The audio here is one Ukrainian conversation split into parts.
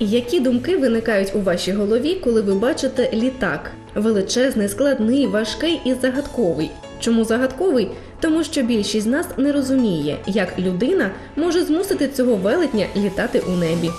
Які думки виникають у вашій голові, коли ви бачите літак? Величезний, складний, важкий і загадковий. Чому загадковий? Тому що більшість з нас не розуміє, як людина може змусити цього велетня літати у небі.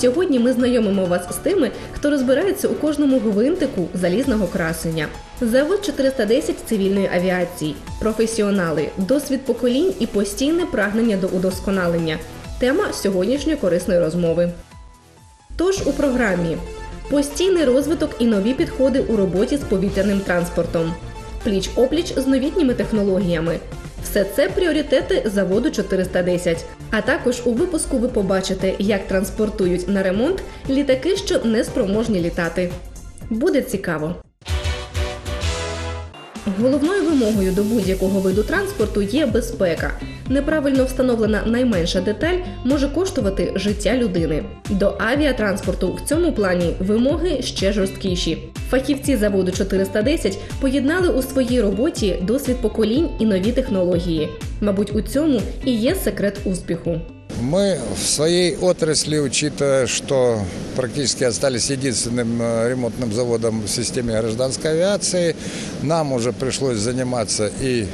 Сьогодні ми знайомимо вас з тими, хто розбирається у кожному гвинтику залізного красення. Завод 410 цивільної авіації, професіонали, досвід поколінь і постійне прагнення до удосконалення. Тема сьогоднішньої корисної розмови. Тож у програмі постійний розвиток і нові підходи у роботі з повітряним транспортом, пліч опліч з новітніми технологіями. Все це пріоритети заводу 410. А також у випуску ви побачите, як транспортують на ремонт літаки, що не спроможні літати. Буде цікаво. Головною вимогою до будь-якого виду транспорту є безпека. Неправильно встановлена найменша деталь може коштувати життя людини. До авіатранспорту в цьому плані вимоги ще жорсткіші. Фахівці заводу 410 поєднали у своїй роботі досвід поколінь і нові технології. Мабуть, у цьому і є секрет успіху. Мы в своей отрасли, учитывая, что практически остались единственным э, ремонтным заводом в системе гражданской авиации, нам уже пришлось заниматься и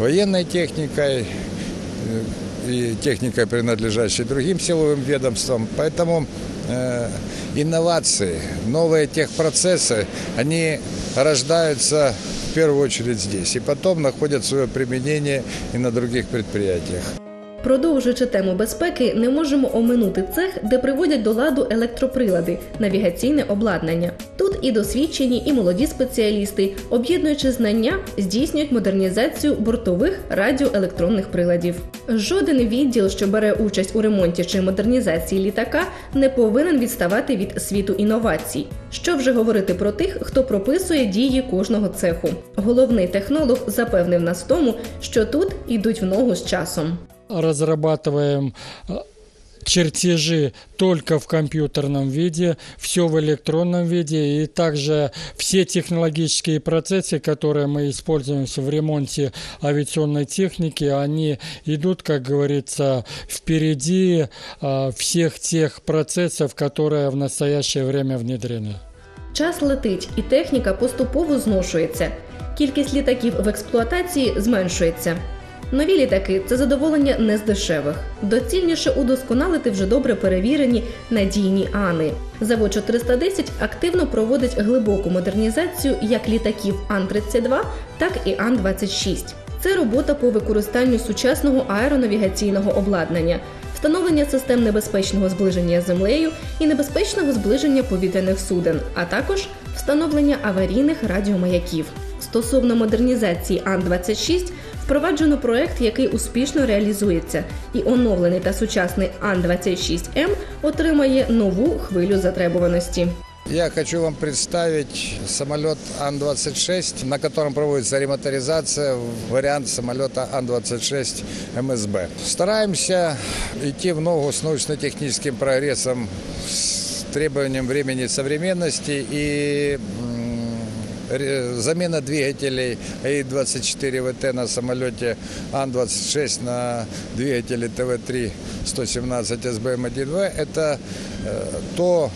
военной техникой, э, и техникой, принадлежащей другим силовым ведомствам. Поэтому э, инновации, новые техпроцессы, они рождаются в первую очередь здесь и потом находят свое применение и на других предприятиях. Продовжуючи тему безпеки, не можемо оминути цех, де приводять до ладу електроприлади, навігаційне обладнання. Тут і досвідчені, і молоді спеціалісти, об'єднуючи знання, здійснюють модернізацію бортових радіоелектронних приладів. Жоден відділ, що бере участь у ремонті чи модернізації літака, не повинен відставати від світу інновацій. Що вже говорити про тих, хто прописує дії кожного цеху. Головний технолог запевнив нас в тому, що тут ідуть в ногу з часом. разрабатываем э, чертежи только в компьютерном виде, все в электронном виде, и также все технологические процессы, которые мы используем в ремонте авиационной техники, они идут, как говорится, впереди э, всех тех процессов, которые в настоящее время внедрены. Час летить, і техніка поступово зношується. Кількість літаків в експлуатації зменшується. Нові літаки це задоволення не з дешевих. Доцільніше удосконалити вже добре перевірені надійні ани. Завод 410 активно проводить глибоку модернізацію як літаків Ан-32, так і Ан-26. Це робота по використанню сучасного аеронавігаційного обладнання, встановлення систем небезпечного зближення з землею і небезпечного зближення повітряних суден, а також встановлення аварійних радіомаяків. Стосовно модернізації Ан-26 впроваджено проект, який успішно реалізується, і оновлений та сучасний Ан-26М отримає нову хвилю затребуваності. Я хочу вам представить самолет Ан-26, на котором проводится ремоторизация, вариант самолета Ан-26 МСБ. Стараемся идти в ногу с научно-техническим прогрессом, с требованием времени современности и замена двигателей АИ-24ВТ на самолете Ан-26 на двигателе ТВ-3 117 СБМ-1В – это э, то,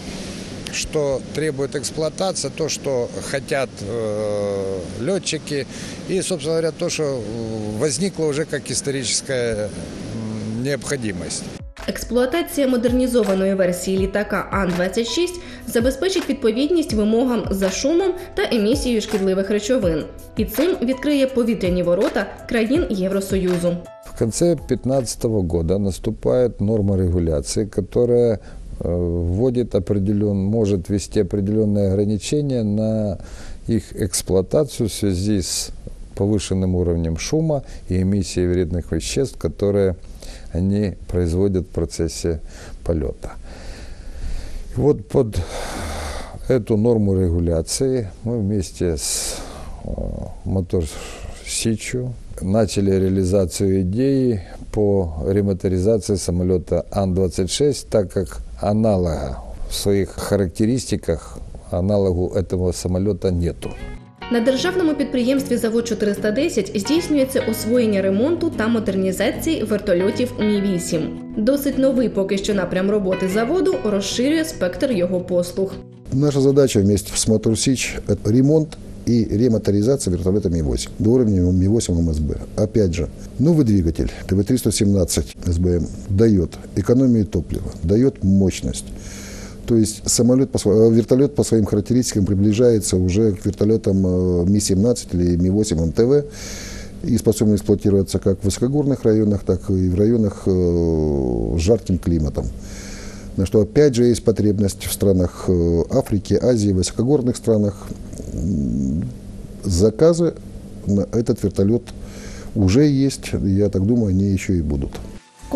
что требует эксплуатация, то, что хотят э, летчики, и, собственно говоря, то, что э, возникло уже как историческая м, необходимость. Експлуатація модернізованої версії літака Ан-26 забезпечить відповідність вимогам за шумом та емісією шкідливих речовин, і цим відкриє повітряні ворота країн Євросоюзу. В конце 2015 года наступает норма регуляции, которая э, вводит определен, может ввести определенные ограничения на их эксплуатацию в связи с повышенным уровнем шума и эмиссией вредных веществ, которые они производят в процессе полета. Вот под эту норму регуляции мы вместе с э, мотор Сичу начали реализацию идеи по ремоторизации самолета Ан-26, так как аналога в своих характеристиках аналогу этого самолета нету. На державному підприємстві Завод 410 здійснюється освоєння ремонту та модернізації вертольотів Мі-8. Досить новий поки що напрям роботи заводу розширює спектр його послуг. Наша задача вместе с Моторсич – это ремонт и ремоторизация вертолета Ми-8 до уровня Ми-8 МСБ. Опять же, новый двигатель ТВ-317 СБМ дает экономию топлива, дает мощность. То есть самолет, по э, вертолет по своим характеристикам приближается уже к вертолетам э, Ми-17 или Ми-8 МТВ и способен эксплуатироваться как в высокогорных районах, так и в районах э, с жарким климатом. На что опять же есть потребность в странах Африки, Азии, высокогорных странах. Заказы на этот вертолет уже есть, я так думаю, они еще и будут.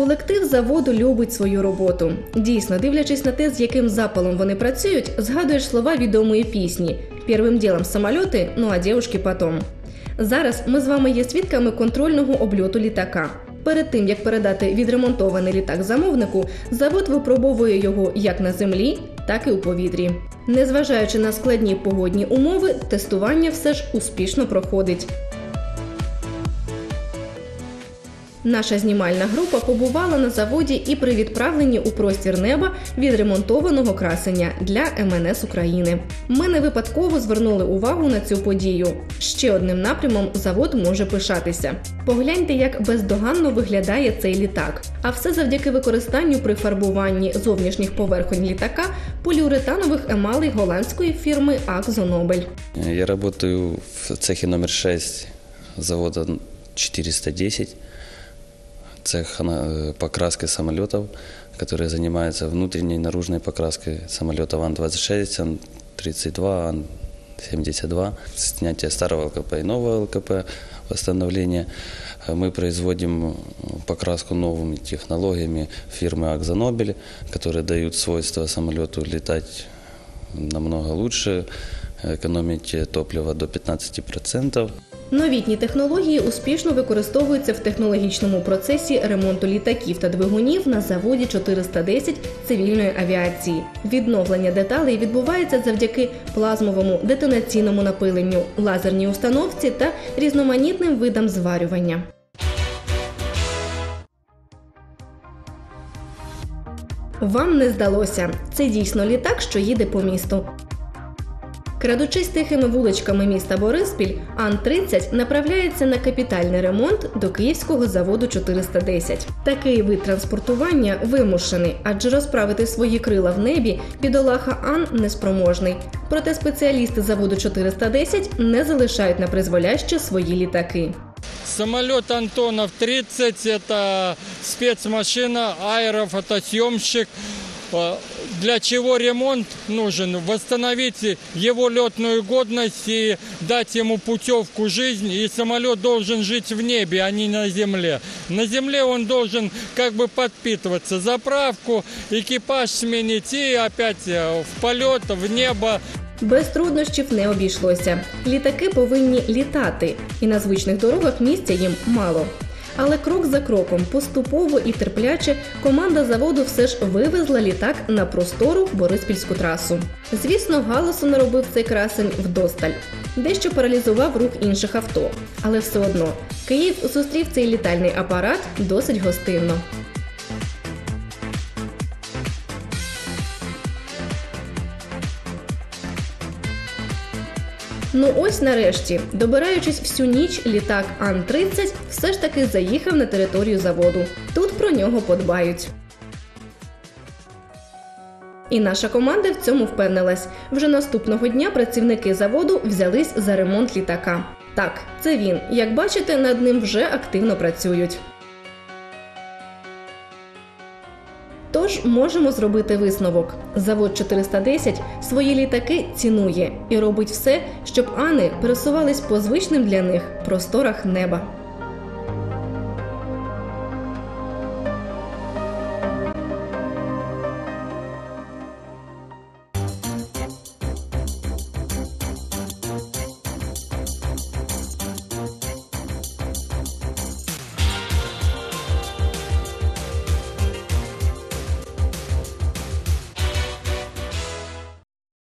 Колектив заводу любить свою роботу. Дійсно, дивлячись на те, з яким запалом вони працюють, згадуєш слова відомої пісні Первим ділом самольоти, ну а дівушки потом. Зараз ми з вами є свідками контрольного обльоту літака. Перед тим як передати відремонтований літак замовнику, завод випробовує його як на землі, так і у повітрі. Незважаючи на складні погодні умови, тестування все ж успішно проходить. Наша знімальна група побувала на заводі і при відправленні у простір неба відремонтованого красення для МНС України. Ми не випадково звернули увагу на цю подію. Ще одним напрямом завод може пишатися. Погляньте, як бездоганно виглядає цей літак. А все завдяки використанню при фарбуванні зовнішніх поверхонь літака поліуретанових емалей голландської фірми Акзо Нобель. Я работаю в цехе номер 6 завода 410 Цех э, покраски самолетов, который занимается внутренней и наружной покраской самолетов Ан-26, Ан-32, Ан-72, снятие старого ЛКП и нового ЛКП, восстановление. Э, Мы производим э, покраску новыми технологиями фирмы Акзонобель, которые дают свойства самолету летать намного лучше, экономить топливо до 15%. Новітні технології успішно використовуються в технологічному процесі ремонту літаків та двигунів на заводі 410 цивільної авіації. Відновлення деталей відбувається завдяки плазмовому детонаційному напиленню, лазерній установці та різноманітним видам зварювання. Вам не здалося. Це дійсно літак, що їде по місту. Крадучись тихими вуличками міста Бориспіль, Ан-30 направляється на капітальний ремонт до київського заводу 410. Такий вид транспортування вимушений, адже розправити свої крила в небі бідолаха Ан неспроможний. Проте спеціалісти заводу 410 не залишають на призволяще свої літаки. Самолет Антонов 30 это спецмашина, аэрофотосъемщик. Э, Для чего ремонт нужен? Восстановить его летную годность и дать ему путевку жизни. И самолет должен жить в небе, а не на земле. На земле он должен как бы подпитываться. Заправку, экипаж сменить и опять э, в полет, в небо. Без труднощів не обійшлося. Літаки повинні літати, і на звичних дорогах місця їм мало. Але крок за кроком, поступово і терпляче, команда заводу все ж вивезла літак на простору Бориспільську трасу. Звісно, галасу наробив цей красень вдосталь. Дещо паралізував рух інших авто. Але все одно Київ зустрів цей літальний апарат досить гостинно. Ну ось нарешті, добираючись всю ніч, літак Ан-30 все ж таки заїхав на територію заводу. Тут про нього подбають. І наша команда в цьому впевнилась. Вже наступного дня працівники заводу взялись за ремонт літака. Так, це він. Як бачите, над ним вже активно працюють. Тож можемо зробити висновок: завод 410 свої літаки цінує і робить все, щоб ани пересувались по звичним для них просторах неба.